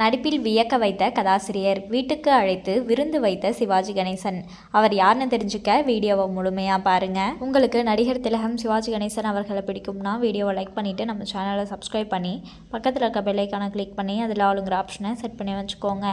நடிப்பில் வியக்க வைத்த கதாசிரியர் வீட்டுக்கு அழைத்து விருந்து வைத்த சிவாஜி கணேசன். அவர் யாருன்னு தெரிஞ்சுக்க வீடியோவை முழுமையாக பாருங்கள் உங்களுக்கு நடிகர் திலகம் சிவாஜி கணேசன் அவர்களை பிடிக்கும்னா வீடியோவை லைக் பண்ணிவிட்டு நம்ம சேனலை சப்ஸ்கிரைப் பண்ணி பக்கத்தில் இருக்க பெல்லைக்கான கிளிக் பண்ணி அதில் ஆளுங்கிற ஆப்ஷனை செட் பண்ணி வச்சுக்கோங்க.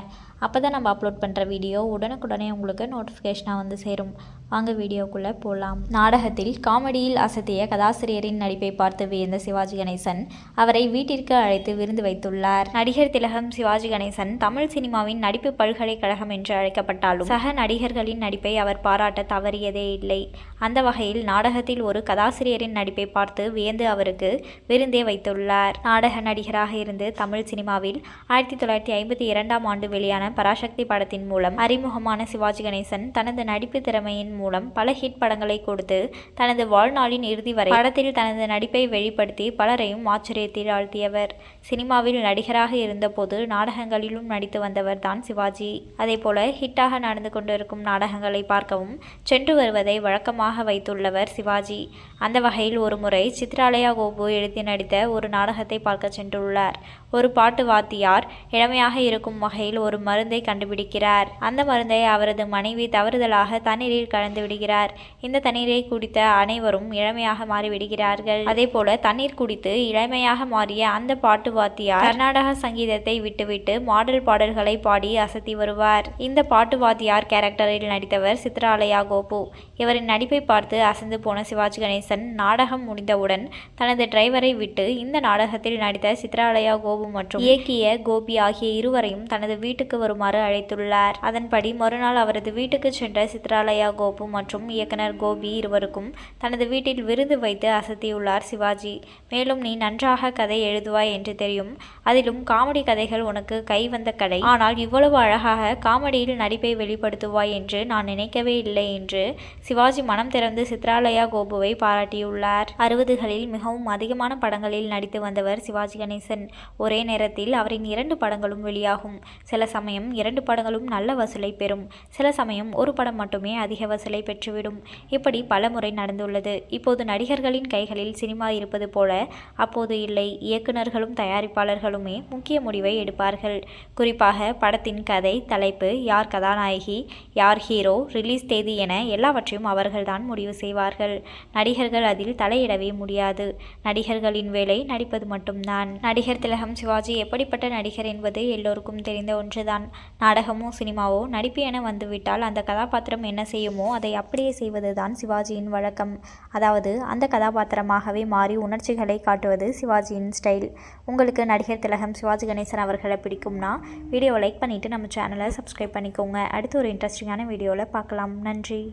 அப்போ தான் நம்ம அப்லோட் பண்ணுற வீடியோ உடனுக்குடனே உங்களுக்கு நோட்டிஃபிகேஷனாக வந்து சேரும். வாங்க வீடியோக்குள்ளே போகலாம் நாடகத்தில் காமெடியில் அசத்திய கதாசிரியரின் நடிப்பை பார்த்து வியந்த சிவாஜி கணேசன் அவரை வீட்டிற்கு அழைத்து விருந்து வைத்துள்ளார். நடிகர் திலகம் சிவாஜி கணேசன் தமிழ் சினிமாவின் நடிப்பு பல்கலைக்கழகம் என்று அழைக்கப்பட்டாலும் சக நடிகர்களின் நடிப்பை அவர் பாராட்ட தவறியதே இல்லை. அந்த வகையில் நாடகத்தில் ஒரு கதாசிரியரின் நடிப்பை பார்த்து வியந்து அவருக்கு விருந்தே வைத்துள்ளார். நாடக நடிகராக இருந்து தமிழ் சினிமாவில் ஆயிரத்தி தொள்ளாயிரத்தி ஐம்பத்தி இரண்டாம் ஆண்டு வெளியான பராசக்தி படத்தின் மூலம் அறிமுகமான சிவாஜி கணேசன் தனது நடிப்பு திறமையின் மூலம் பல ஹிட் படங்களை கொடுத்து தனது வாழ்நாளின் இறுதி வரை படத்தில் தனது நடிப்பை வெளிப்படுத்தி பலரையும் ஆச்சரியத்தில் ஆழ்த்தியவர். சினிமாவில் நடிகராக இருந்தபோது நாடகங்களிலும் நடித்து வந்தவர் தான் சிவாஜி. அதேபோல ஹிட்டாக நடந்து கொண்டிருக்கும் நாடகங்களை பார்க்கவும் சென்று வருவதை வழக்கமாக வைத்துள்ளவர் சிவாஜி. அந்த வகையில் ஒரு முறை சித்ராலயா கோபு எழுதி நடித்த ஒரு நாடகத்தை பார்க்க சென்றுள்ளார். ஒரு பாட்டு வாத்தியார் இளமையாக இருக்கும் வகையில் ஒரு மருந்தை கண்டுபிடிக்கிறார். அந்த மருந்தை அவரது மனைவி தவறுதலாக தண்ணீரில் கலந்து விடுகிறார். இந்த தண்ணீரை குடித்த அனைவரும் இளமையாக மாறிவிடுகிறார்கள். அதே போல தண்ணீர் குடித்து இளமையாக மாறிய அந்த பாட்டு வாத்தியார் கர்நாடக சங்கீதத்தை விட்டுவிட்டு மாடல் பாடல்களை பாடி அசத்தி வருவார். இந்த பாட்டு வாத்தியார் கேரக்டரில் நடித்தவர் சித்ராலயா கோபு. இவரின் நடிப்பை பார்த்து அசந்து போன சிவாஜி கணேசன் நாடகம் முடிந்தவுடன் தனது டிரைவரை விட்டு இந்த நாடகத்தில் நடித்த சித்ராலயா கோபு மற்றும் இயக்கிய கோபி ஆகிய இருவரையும் தனது வீட்டுக்கு வருமாறு அழைத்துள்ளார். அதன்படி மறுநாள் அவரது வீட்டுக்கு சென்ற சித்ராலயா கோபு மற்றும் இயக்குனர் கோபி இருவருக்கும் தனது வீட்டில் விருது வைத்து அசத்தியுள்ளார் சிவாஜி. மேலும் நீ நன்றாக கதை எழுதுவாய் என்று தெரியும். அதிலும் காமெடி கதைகள் உனக்கு கை வந்த கடை. ஆனால் இவ்வளவு அழகாக காமெடியில் நடிப்பை வெளிப்படுத்துவாய் என்று நான் நினைக்கவே இல்லை என்று சிவாஜி மனம் திறந்து சித்ராலயா கோபுவை பாராட்டியுள்ளார். அறுபதுகளில் மிகவும் அதிகமான படங்களில் நடித்து வந்தவர் சிவாஜி கணேசன். ஒரே நேரத்தில் அவரின் இரண்டு படங்களும் வெளியாகும். சில சமயம் இரண்டு படங்களும் நல்ல வசூலை பெறும். சில சமயம் ஒரு படம் மட்டுமே அதிக வசூலை பெற்றுவிடும். இப்படி பல முறை நடந்துள்ளது. இப்போது நடிகர்களின் கைகளில் சினிமா இருப்பது போல அப்போது இல்லை. இயக்குநர்களும் தயாரிப்பாளர்களுமே முக்கிய முடிவை எடுப்பார்கள். குறிப்பாக படத்தின் கதை தலைப்பு யார் கதாநாயகி யார் ஹீரோ ரிலீஸ் தேதி என எல்லாவற்றையும் அவர்கள்தான் முடிவு செய்வார்கள். நடிகர்கள் அதில் தலையிடவே முடியாது. நடிகர்களின் வேலை நடிப்பது மட்டும்தான். நடிகர் திலகம் சிவாஜி எப்படிப்பட்ட நடிகர் என்பது எல்லோருக்கும் தெரிந்த ஒன்றுதான். நாடகமோ சினிமாவோ நடிப்பு என வந்துவிட்டால் அந்த கதாபாத்திரம் என்ன செய்யுமோ அதை அப்படியே செய்வதுதான் சிவாஜியின் வழக்கம். அதாவது அந்த கதாபாத்திரமாகவே மாறி உணர்ச்சிகளை காட்டுவது சிவாஜியின் ஸ்டைல். உங்களுக்கு நடிகர் திலகம் சிவாஜி கணேசன் அவர்களை பிடிக்கும்னா வீடியோவை லைக் பண்ணிவிட்டு நம்ம சேனலை சப்ஸ்கிரைப் பண்ணிக்கோங்க. அடுத்து ஒரு இன்ட்ரெஸ்டிங்கான வீடியோவில் பார்க்கலாம். நன்றி.